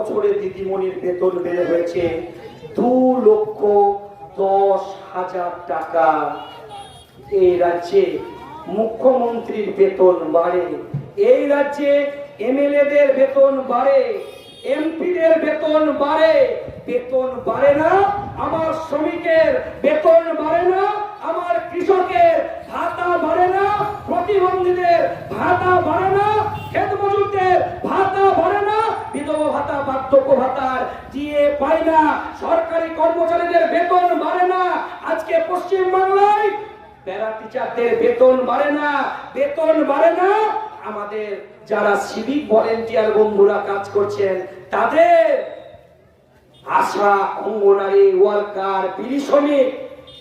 বছরে দিদিমণির বেতন বেড়ে হয়েছে দু লক্ষ দশ হাজার টাকা। এই রাজ্যে মুখ্যমন্ত্রীর বেতন বাড়ে, এই রাজ্যে এমএলএদের বেতন বাড়ে, এমপিদের বেতন বাড়ে। বেতন বাড়ে না, আমার শ্রমিকের বেতন বাড়ে না, আমার কৃষকের ভাতা বাড়ে না, প্রতিবন্ধীদের ভাতা বাড়ে না ক্ষেত মজুরদের ভাতা বাড়ে না বিধবা ভাতা ভাতার দিয়ে পায় না। সরকারি কর্মচারীদের বেতন বাড়ে না। আজকে পশ্চিম বাংলায় প্যারা টিচারদের বেতন বাড়ে না। বেতন বাড়ে না। আমাদের যারা সিভিক ভলেন্টিয়ার বন্ধুরা কাজ করছেন, তাদের আশা অঙ্গনারী ওয়ার্কার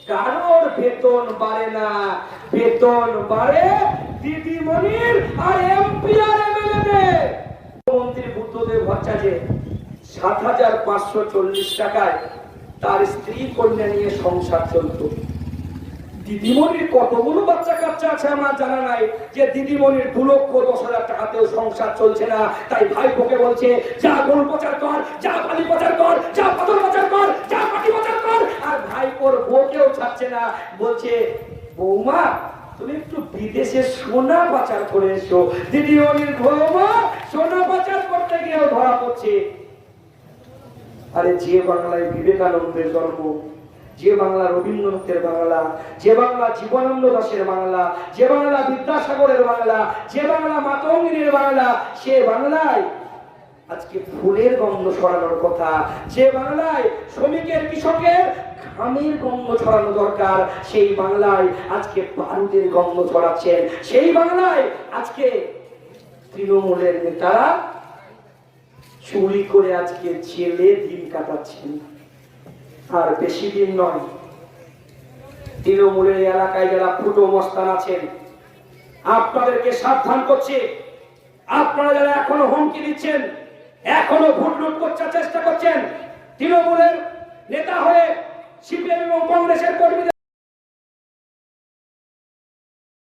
কারোর বেতন বাড়ে না। বেতন বাড়ে দিদিমণির আর এমপি আর মুখ্যমন্ত্রী বুদ্ধদেব ভট্টাচার্য সাত হাজার পাঁচশো চল্লিশ টাকায় তার স্ত্রী কন্যা নিয়ে সংসার চলতো। দিদিমণির কতগুলো বাচ্চা কাচ্চা আছে আমার জানা নাই যে দিদিমণির দু লক্ষ দশ হাজার টাকাতেও সংসার চলছে না। তাই ভাইপোকে বলছে, যা গরু প্রচার কর, যা পানি প্রচার কর, যা পাথর প্রচার কর, যা মাটি প্রচার কর। আর ভাইপোর বউকেও ছাড়ছে না। বলছে, বৌমা, তুমি একটু বিদেশে সোনা পাচার করে এসো। দিদিমণির বৌমা সোনা পাচার করতে গিয়েও ধরা পড়ছে। আরে যে বাংলায় বিবেকানন্দের জন্ম, যে বাংলা রবীন্দ্রনাথের বাংলা, যে বাংলা জীবনানন্দ দাসের বাংলা, যে বাংলা বিদ্যাসাগরের বাংলা, যে বাংলা মাতঙ্গিনীর বাংলা, সে বাংলায় আজকে ফুলের গন্ধ ছড়ানোর কথা, যে বাংলায় শ্রমিকের, কৃষকের ঘামের গন্ধ ছড়ানো দরকার, সেই বাংলায় আজকে বারুদের গন্ধ ছড়াচ্ছেন, সেই বাংলায় আজকে তৃণমূলের নেতারা চুরি করে আজকে জেলে দিন কাটাচ্ছেন। আর বেশি দিন নয়, তৃণমূলের এলাকায় যারা ফুটো মস্তান আছেন, আপনাদেরকে সাবধান করছে। আপনারা যারা এখনও হুমকি দিচ্ছেন, এখনও ভোট লুট করতে চেষ্টা করছেন, তৃণমূলের নেতা হয়ে সিপিএম এবং কংগ্রেসের কর্মীদের